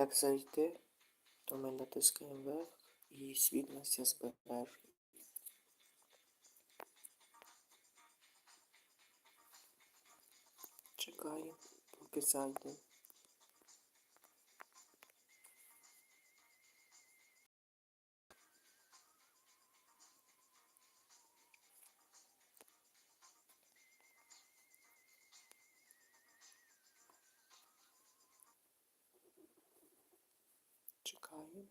Як зайти, то ми натискаємо вверх і світ нас збережений. Чекаємо, поки зайде. Чекаємо.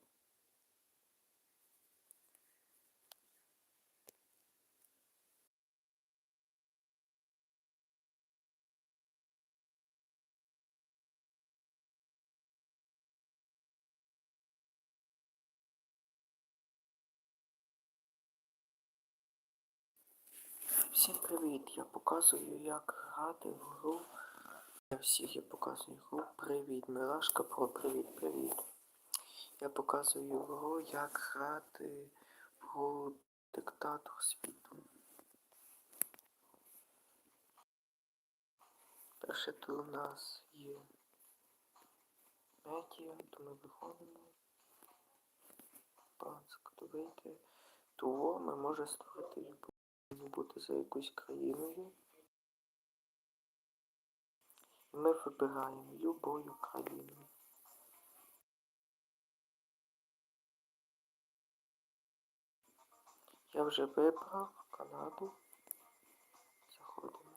Всім привіт! Я показую, як грати в гру. Для всіх я показую гру. Привіт, Милашка про привіт, привіт. Я показую гру, як грати гру диктатор світу. Перше тут у нас є медіа, то ми виходимо. Панськ, то вийти. Того ми можемо створити бути за якоюсь країною. Ми вибираємо любою країну. Я вже вибрав Канаду. Заходимо.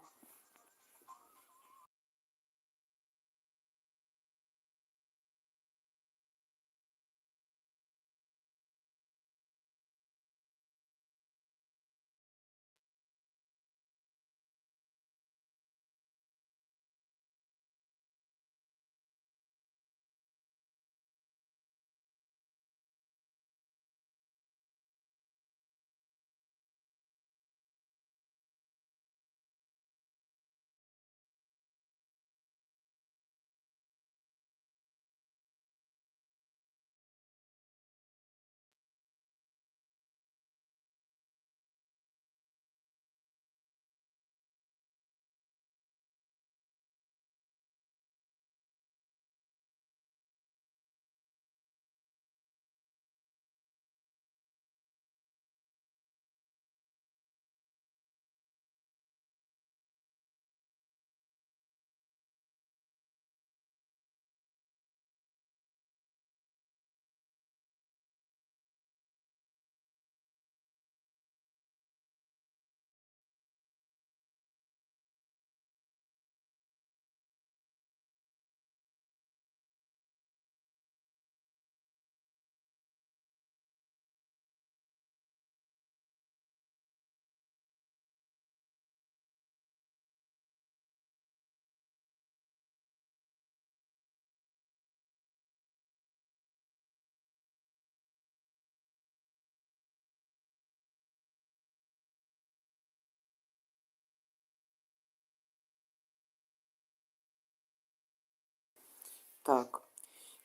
Так,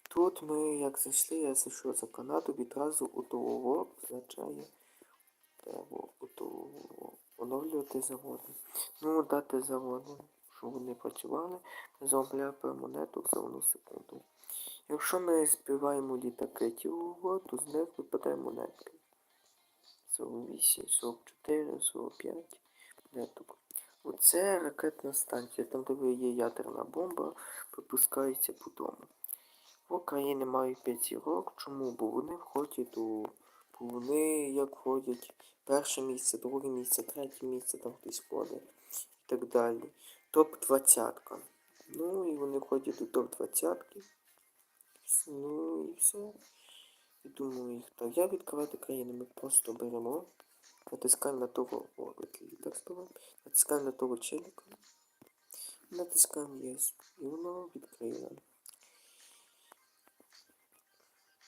тут ми, як зайшли, я зайшов за Канаду, відразу у того означає треба у оновлювати заводи. Ну, дати заводу, щоб вони працювали, заробляємо монету за одну секунду. Якщо ми збиваємо літаки тіло, то з них випадає монетки. 48, 44, 45 монеток. Оце ракетна станція, там де є ядерна бомба, випускається по дому. В Україні мають 5 зірок. Чому? Бо вони входять у... Бо вони як входять перше місце, друге місце, третє місце, там хтось входить і так далі. Топ-20. Ну і вони входять у топ-20. Ну і все. І думаю їх так. Я відкривати країну, ми просто беремо. Натискаємо на того, о, так. Натискаємо на того челіка. Натискаємо Yes. и воно відкриє нам.